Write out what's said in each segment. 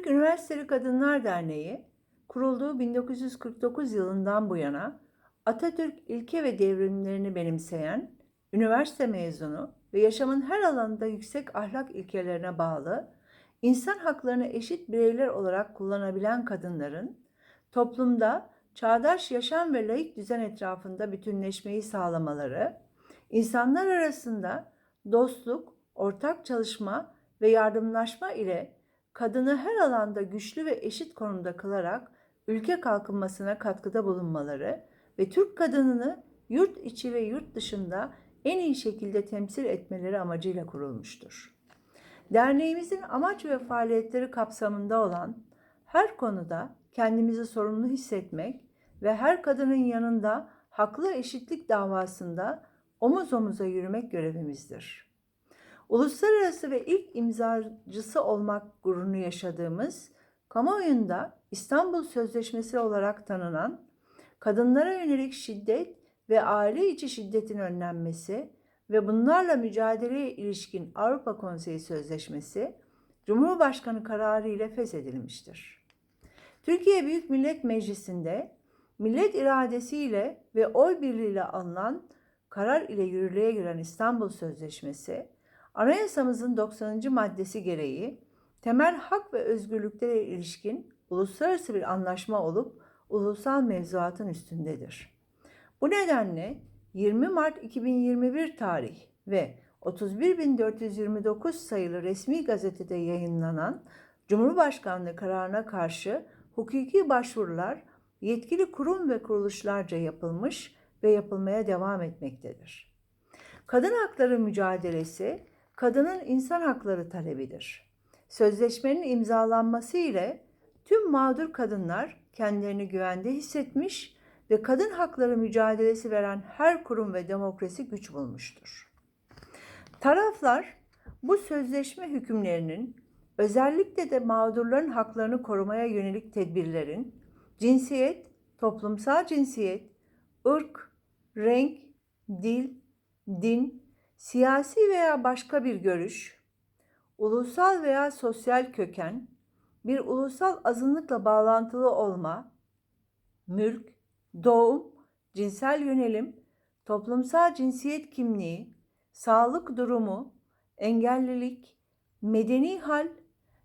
Türk Üniversiteli Kadınlar Derneği kurulduğu 1949 yılından bu yana Atatürk ilke ve devrimlerini benimseyen, üniversite mezunu ve yaşamın her alanında yüksek ahlak ilkelerine bağlı, insan haklarını eşit bireyler olarak kullanabilen kadınların toplumda çağdaş yaşam ve laik düzen etrafında bütünleşmeyi sağlamaları, insanlar arasında dostluk, ortak çalışma ve yardımlaşma ile kadını her alanda güçlü ve eşit konumda kılarak ülke kalkınmasına katkıda bulunmaları ve Türk kadınını yurt içi ve yurt dışında en iyi şekilde temsil etmeleri amacıyla kurulmuştur. Derneğimizin amaç ve faaliyetleri kapsamında olan her konuda kendimizi sorumlu hissetmek ve her kadının yanında haklı eşitlik davasında omuz omuza yürümek görevimizdir. Uluslararası ve ilk imzacısı olmak gururunu yaşadığımız, kamuoyunda İstanbul Sözleşmesi olarak tanınan, kadınlara yönelik şiddet ve aile içi şiddetin önlenmesi ve bunlarla mücadeleye ilişkin Avrupa Konseyi Sözleşmesi, Cumhurbaşkanı kararı ile feshedilmiştir. Türkiye Büyük Millet Meclisi'nde millet iradesiyle ve oy birliğiyle alınan karar ile yürürlüğe giren İstanbul Sözleşmesi, Anayasamızın 90. maddesi gereği temel hak ve özgürlüklere ilişkin uluslararası bir anlaşma olup ulusal mevzuatın üstündedir. Bu nedenle 20 Mart 2021 tarih ve 31.429 sayılı resmi gazetede yayınlanan Cumhurbaşkanlığı kararına karşı hukuki başvurular yetkili kurum ve kuruluşlarca yapılmış ve yapılmaya devam etmektedir. Kadın hakları mücadelesi kadının insan hakları talebidir. Sözleşmenin imzalanması ile tüm mağdur kadınlar kendilerini güvende hissetmiş ve kadın hakları mücadelesi veren her kurum ve demokrasi güç bulmuştur. Taraflar bu sözleşme hükümlerinin özellikle de mağdurların haklarını korumaya yönelik tedbirlerin cinsiyet, toplumsal cinsiyet, ırk, renk, dil, din, siyasi veya başka bir görüş, ulusal veya sosyal köken, bir ulusal azınlıkla bağlantılı olma, mülk, doğum, cinsel yönelim, toplumsal cinsiyet kimliği, sağlık durumu, engellilik, medeni hal,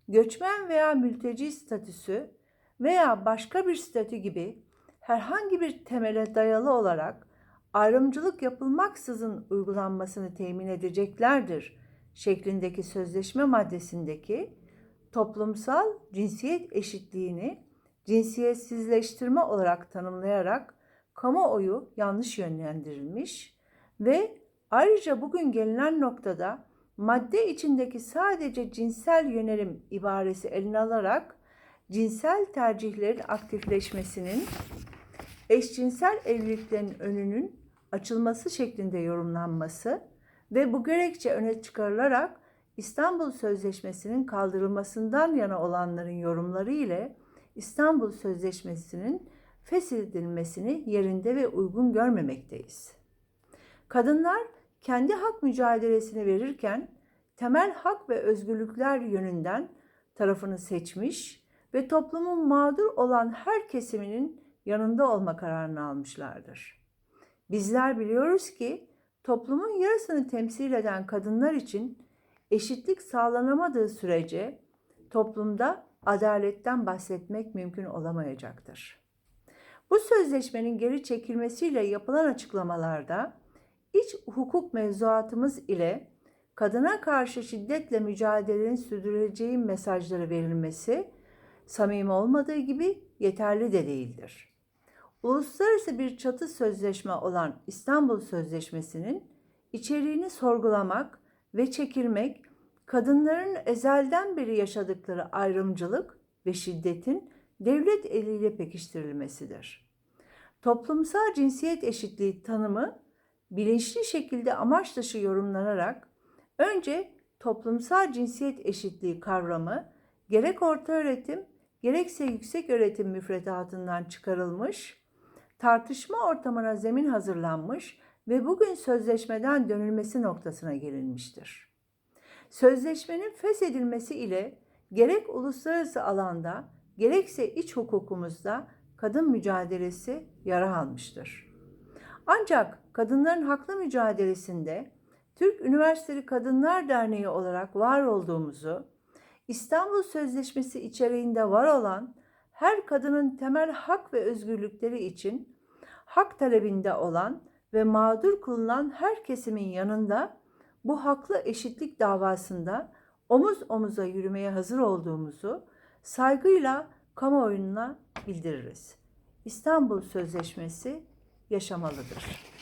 göçmen veya mülteci statüsü veya başka bir statü gibi herhangi bir temele dayalı olarak ayrımcılık yapılmaksızın uygulanmasını temin edeceklerdir şeklindeki sözleşme maddesindeki toplumsal cinsiyet eşitliğini cinsiyetsizleştirme olarak tanımlayarak kamuoyu yanlış yönlendirilmiş ve ayrıca bugün gelinen noktada madde içindeki sadece cinsel yönelim ibaresi eline alarak cinsel tercihlerin aktifleşmesinin eşcinsel evliliklerin önünün açılması şeklinde yorumlanması ve bu gerekçe öne çıkarılarak İstanbul Sözleşmesi'nin kaldırılmasından yana olanların yorumları ile İstanbul Sözleşmesi'nin feshedilmesini yerinde ve uygun görmemekteyiz. Kadınlar kendi hak mücadelesini verirken temel hak ve özgürlükler yönünden tarafını seçmiş ve toplumun mağdur olan her kesiminin yanında olma kararını almışlardır. Bizler biliyoruz ki toplumun yarısını temsil eden kadınlar için eşitlik sağlanamadığı sürece toplumda adaletten bahsetmek mümkün olamayacaktır. Bu sözleşmenin geri çekilmesiyle yapılan açıklamalarda iç hukuk mevzuatımız ile kadına karşı şiddetle mücadelenin sürdürüleceği mesajları verilmesi samimi olmadığı gibi yeterli de değildir. Uluslararası bir çatı sözleşme olan İstanbul Sözleşmesi'nin içeriğini sorgulamak ve çekilmek kadınların ezelden beri yaşadıkları ayrımcılık ve şiddetin devlet eliyle pekiştirilmesidir. Toplumsal cinsiyet eşitliği tanımı bilinçli şekilde amaç dışı yorumlanarak önce toplumsal cinsiyet eşitliği kavramı gerek orta öğretim gerekse yüksek öğretim müfredatından çıkarılmış, tartışma ortamına zemin hazırlanmış ve bugün sözleşmeden dönülmesi noktasına gelinmiştir. Sözleşmenin feshedilmesi ile gerek uluslararası alanda gerekse iç hukukumuzda kadın mücadelesi yara almıştır. Ancak kadınların haklı mücadelesinde Türk Üniversiteli Kadınlar Derneği olarak var olduğumuzu, İstanbul Sözleşmesi içeriğinde var olan her kadının temel hak ve özgürlükleri için hak talebinde olan ve mağdur kılınan her kesimin yanında bu haklı eşitlik davasında omuz omuza yürümeye hazır olduğumuzu saygıyla kamuoyuna bildiririz. İstanbul Sözleşmesi yaşamalıdır.